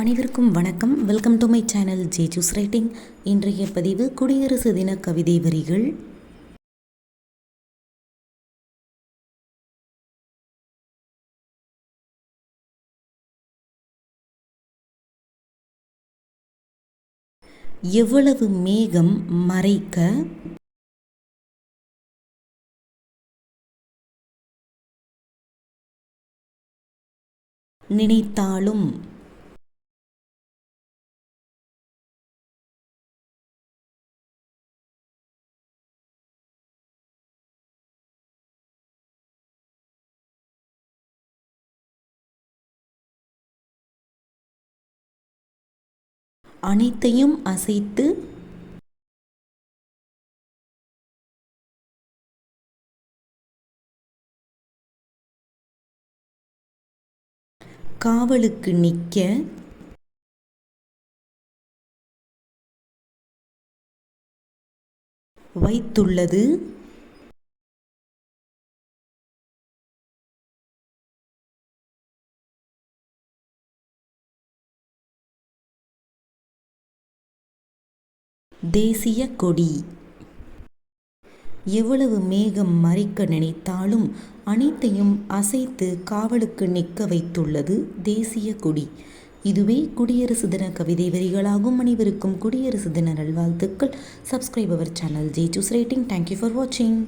அனைவருக்கும் வணக்கம். Welcome to my channel J juice writing இன்றைய பதிவு குடியரசு தின கவிதை வரிகள். எவ்வளவு மேகம் மறைக்க நினைத்தாலும் அனைத்தையும் அசைத்து காவலுக்கு நிற்க வைத்துள்ளது. தேசிய கொடி. எவ்வளவு மேகம் மறைக்க நினைத்தாலும் அனைத்தையும் அசைத்து காவலுக்கு நிற்க வைத்துள்ளது தேசிய கொடி. இதுவே குடியரசு தின கவிதை வரிகளாகும். அனைவருக்கும் குடியரசு தின நல்வாழ்த்துக்கள். Subscribe our channel J juice rating thank you for வாட்சிங்